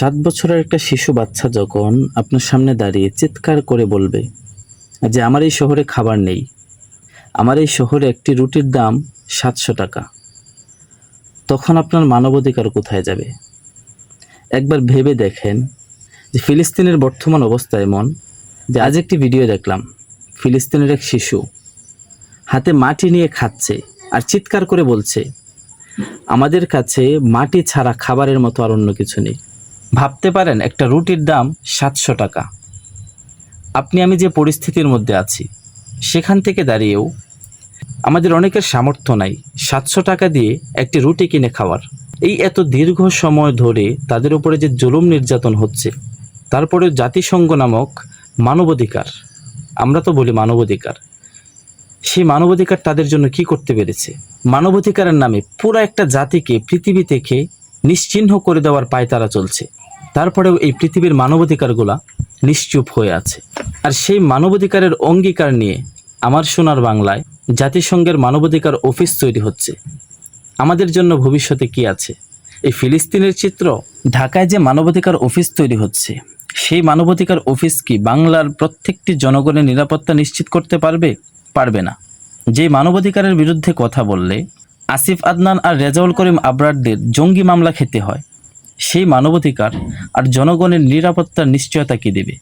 সাত বছরের একটা শিশু বাচ্চা যখন আপনার সামনে দাঁড়িয়ে চিৎকার করে বলবে যে, আমার এই শহরে খাবার নেই। আমার এই শহরে একটি রুটির দাম সাতশো টাকা। তখন আপনার মানবাধিকার কোথায় যাবে? একবার ভেবে দেখেন যে, ফিলিস্তিনের বর্তমান অবস্থা এমন যে, আজ একটি ভিডিও দেখলাম, ফিলিস্তিনের এক শিশু হাতে মাটি নিয়ে খাচ্ছে আর চিৎকার করে বলছে, আমাদের কাছে মাটি ছাড়া খাবারের মতো আর অন্য কিছু নেই। ভাবতে পারেন একটা রুটির দাম সাতশো টাকা। আপনি, আমি যে পরিস্থিতির মধ্যে আছি, সেখান থেকে দাঁড়িয়েও আমাদের অনেকের সামর্থ্য নাই সাতশো টাকা দিয়ে একটি রুটি কিনে খাওয়ার। এই এত দীর্ঘ সময় ধরে তাদের উপরে যে জুলুম নির্যাতন হচ্ছে, তারপরে জাতিসংঘ নামক মানবাধিকার, আমরা তো বলি মানবাধিকার, সেই মানবাধিকার তাদের জন্য কি করতে পেরেছে? মানবাধিকারের নামে পুরো একটা জাতিকে, পৃথিবী থেকে নিশ্চিহ্ন করে দেওয়ার পায় তারা চলছে। তারপরেও এই পৃথিবীর মানবাধিকারগুলা নিশ্চুপ হয়ে আছে। আর সেই মানবাধিকারের অঙ্গীকার নিয়ে আমার সোনার বাংলায় জাতিসংঘের মানবাধিকার অফিস তৈরি হচ্ছে। আমাদের জন্য ভবিষ্যতে কি আছে? এই ফিলিস্তিনের চিত্র ঢাকায় যে মানবাধিকার অফিস তৈরি হচ্ছে, সেই মানবাধিকার অফিস কি বাংলার প্রত্যেকটি জনগণের নিরাপত্তা নিশ্চিত করতে পারবে? পারবে না। যে মানবাধিকারের বিরুদ্ধে কথা বললে আসিফ আদনান আর রেজাউল করিম আবরারদের জঙ্গি মামলা খেতে হয়। সেই মানবাধিকার আর জনগণের নিরাপত্তার নিশ্চয়তা কি দেবে?